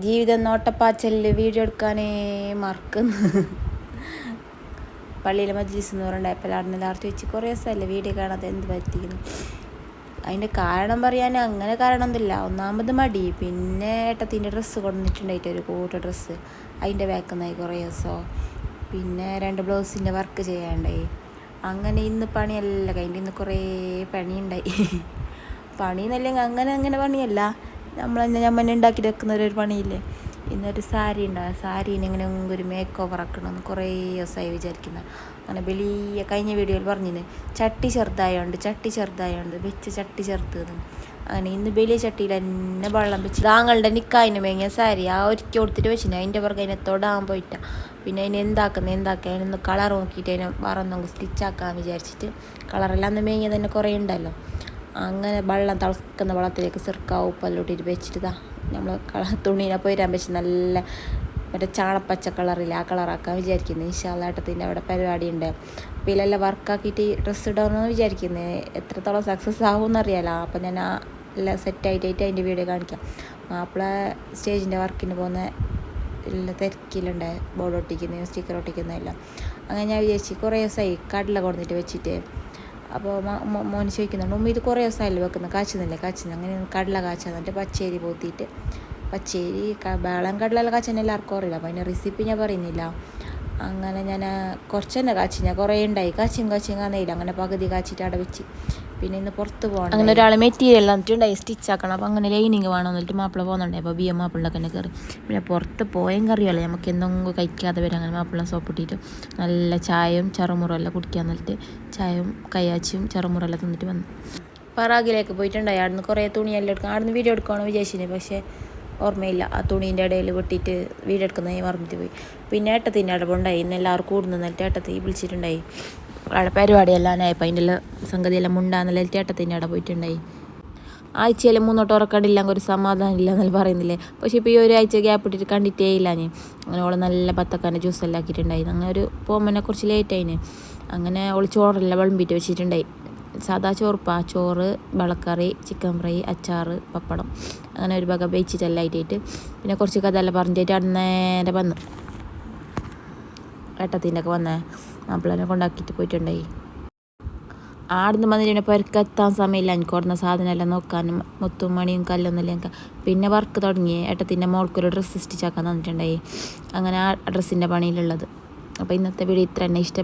ജീവിതം നോട്ടപ്പാച്ചലിൽ വീഡിയോ എടുക്കാനേ മറക്കുന്നു. പള്ളിയിലെ മജ്ലിസ് എന്ന് പറഞ്ഞപ്പോൾ അവിടെ എല്ലാവർക്കും വെച്ച് കുറേ ദിവസമല്ലേ വീഡിയോ കാണാതെ എന്ത് പറ്റിയിരുന്നു അതിന്റെ കാരണം പറയാൻ അങ്ങനെ കാരണമൊന്നുമില്ല. ഒന്നാമത് മടി. പിന്നെ ഏട്ടത്തിന്റെ ഡ്രസ്സ് കൊണ്ടുവന്നിട്ടുണ്ടായിട്ട് ഒരു കൂട്ട ഡ്രസ്സ്. അതിന്റെ ബാക്കുന്നായി കുറേ ദിവസം. പിന്നെ രണ്ട് ബ്ലൗസിന്റെ വർക്ക് ചെയ്യാണ്ടായി അങ്ങനെ ഇന്ന് പണിയല്ല കഴിഞ്ഞിട്ട് ഇന്ന് കുറേ പണിയുണ്ടായി. പണിയെന്നല്ലെങ്കിൽ അങ്ങനെ അങ്ങനെ പണിയല്ല. നമ്മൾ തന്നെ മുന്നേ ഉണ്ടാക്കി വെക്കുന്ന ഒരു പണിയില്ലേ? ഇന്നൊരു സാരി ഉണ്ട് ആ സാരീനെ ഇങ്ങനെ ഒരു മേക്ക് ഓവർ ആക്കണമെന്ന് കുറേ ദിവസമായി വിചാരിക്കുന്നത് അങ്ങനെ വലിയ കഴിഞ്ഞ വീഡിയോയിൽ പറഞ്ഞിന് ചട്ടി ചെറുതായോണ്ട് ചട്ടി ചെറുതായോണ്ട് വെച്ച് ചട്ടി ചെറുത്തത് അങ്ങനെ ഇന്ന് വലിയ ചട്ടിയിൽ തന്നെ വെള്ളം വെച്ച് താങ്കളുടെ നിക്കായിന് മേങ്ങിയ സാരി ആ ഒരുക്കി കൊടുത്തിട്ട് വെച്ചിന്. അതിന്റെ പുറകെ അതിനെ തൊടാൻ പോയിട്ട. പിന്നെ അതിനെ എന്താക്കുന്നത് എന്താക്കുക അതിനൊന്ന് കളർ നോക്കിയിട്ട് അതിനെ വേറെ സ്റ്റിച്ച് സ്റ്റിച്ചാക്കാൻ വിചാരിച്ചിട്ട് കളറെല്ലാം അന്ന് മേങ്ങിയത് തന്നെ കുറേ ഉണ്ടല്ലോ അങ്ങനെ വെള്ളം തിളക്കുന്ന വെള്ളത്തിലേക്ക് ഉപ്പെല്ലാം ഇരി വെച്ചിട്ട് നമ്മൾ തുണീനെ പോയിരാൻ വെച്ച് നല്ല മറ്റേ ചാണപ്പച്ച കളറിൽ ആ കളറാക്കാൻ വിചാരിക്കുന്നത് ഇൻഷാല്ലാട്ടത്തിന്റെ അവിടെ പരിപാടി ഉണ്ട് അപ്പോൾ ഇതിലെല്ലാം വർക്കാക്കിയിട്ട് ഡ്രസ്സ് ഇടണമെന്ന് വിചാരിക്കുന്നത് എത്രത്തോളം സക്സസ് ആകുമെന്ന് അറിയാലോ. അപ്പോൾ ഞാൻ ആ എല്ലാം സെറ്റായിട്ടായിട്ട് അതിന്റെ വീഡിയോ കാണിക്കാം. മാപ്പിള സ്റ്റേജിന്റെ വർക്കിന് പോകുന്ന എല്ലാം തിരക്കിലുണ്ട്. ബോർഡ് ഒട്ടിക്കുന്നതും സ്റ്റിക്കർ ഒട്ടിക്കുന്നതെല്ലാം അങ്ങനെ ഞാൻ വിചാരിച്ചു കുറേ ദിവസമായി കടല കൊടുത്തിട്ട് വെച്ചിട്ട് അപ്പോൾ മോന് ചോദിക്കുന്നുണ്ട് ഉമ്മ ഇത് കുറേ ദിവസമായല്ലോ വെക്കുന്നത്? കാച്ചുന്നില്ലേ? കാച്ചുന്നു? അങ്ങനെ കടല കാച്ച എന്നിട്ട് പച്ചേരി പോത്തിയിട്ട്. പച്ചേരി വേളം കടലെല്ലാം കാച്ചാൻ എല്ലാവർക്കും അറിയില്ല. അപ്പോൾ അതിന്റെ റെസിപ്പി ഞാൻ പറയുന്നില്ല. അങ്ങനെ ഞാൻ കുറച്ച് തന്നെ കാച്ചി ഞാൻ കുറേ ഉണ്ടായി. കാച്ചിയും കാച്ചിയും കാണയില്ല അങ്ങനെ പകുതി കാച്ചിട്ട് അവിടെ വെച്ച്. പിന്നെ ഇന്ന് പുറത്ത് പോകണം അങ്ങനെ ഒരാൾ മെറ്റീരിയൽ എന്നിട്ടുണ്ടായി സ്റ്റിച്ച് ആക്കണം. അപ്പോൾ അങ്ങനെ ലൈനിങ് വേണം എന്നിട്ട് മാപ്പിള പോകുന്നുണ്ടായി അപ്പോൾ ബി എം മാപ്പിളൊക്കെ തന്നെ കയറി. പിന്നെ പുറത്ത് പോയും കറിയല്ലേ നമുക്ക് എന്തെങ്കിലും കഴിക്കാതെ വരും. അങ്ങനെ മാപ്പിള സോപ്പ് ഇട്ടിട്ട് നല്ല ചായയും ചറുമുറെല്ലാം കുടിക്കാൻ എന്നിട്ട് ചായയും കയ്യാച്ചിയും എല്ലാം തിന്നിട്ട് വന്നു. പറാഗിലേക്ക് പോയിട്ടുണ്ടായി. അവിടുന്ന് കുറേ തുണിയെല്ലാം എടുക്കാം അവിടുന്ന് വീഡിയോ എടുക്കണമെന്ന് വിചാരിച്ചിന് പക്ഷേ ഓർമ്മയില്ല. ആ തുണീന്റെ ഇടയിൽ വെട്ടിയിട്ട് വീടെടുക്കുന്നതായി മറന്നിട്ട് പോയി. പിന്നെ ഏട്ടത്തിന്റെ അടവുണ്ടായി ഇന്ന് എല്ലാവർക്കും കൂടുന്നു എന്നിട്ട് ഏട്ടത്തി വിളിച്ചിട്ടുണ്ടായി. അവിടെ പരിപാടിയെല്ലാം ആയപ്പോൾ അതിന്റെ എല്ലാം സംഗതിയെല്ലാം മുണ്ടാന്നെല്ലാം ഏട്ടത്തിന്റെ അവിടെ പോയിട്ടുണ്ടായി. ആഴ്ചയിൽ മുന്നോട്ട് ഉറക്കണ്ടില്ല ഒരു സമാധാനം ഇല്ല എന്നല്ല പറയുന്നില്ലേ? പക്ഷേ ഇപ്പോൾ ഈ ഒരാഴ്ച ഗ്യാപ്പ് ഇട്ടിട്ട് കണ്ടിട്ടേ ഇല്ല ഞാൻ. അങ്ങനെ ഓളെ നല്ല പത്തക്കാന്റെ ജ്യൂസ് എല്ലാം ആക്കിയിട്ടുണ്ടായി. അങ്ങനെ ഒരു പോകുമ്പോൾ കുറച്ച് ലേറ്റ് ആയിന്. അങ്ങനെ ഓൾ ചോറെല്ലാം വിളമ്പിയിട്ട് വെച്ചിട്ടുണ്ടായി. സാദാ ചോർപ്പ ചോറ് വളക്കറി ചിക്കൻ ഫ്രൈ അച്ചാർ പപ്പടം. അങ്ങനെ ഒരു ഭാഗം വെച്ചിട്ടെല്ലാം ആയിട്ടായിട്ട് പിന്നെ കുറച്ച് കഥയെല്ലാം പറഞ്ഞിട്ട് അവിടെ നേരെ വന്നു. ഏട്ടത്തിന്റെ ഒക്കെ വന്നേ മാപ്പിളനെ കൊണ്ടാക്കിയിട്ട് പോയിട്ടുണ്ടായി. ആടുന്ന് വന്നിട്ട് പെരക്കെത്താൻ സമയമില്ല. എനിക്ക് കൊടുന്ന സാധനമെല്ലാം നോക്കാനും മുത്തും മണിയും കല്ലൊന്നുമില്ല എനിക്ക് പിന്നെ വർക്ക് തുടങ്ങി. ഏട്ടത്തിന്റെ മോൾക്കൊരു ഡ്രസ്സ് സ്റ്റിച്ചാക്കാൻ തന്നിട്ടുണ്ടായി. അങ്ങനെ ആ ഡ്രസ്സിന്റെ പണിയിലുള്ളത്. അപ്പോൾ ഇന്നത്തെ വീഡിയോ ഇത്ര തന്നെ. ഇഷ്ടം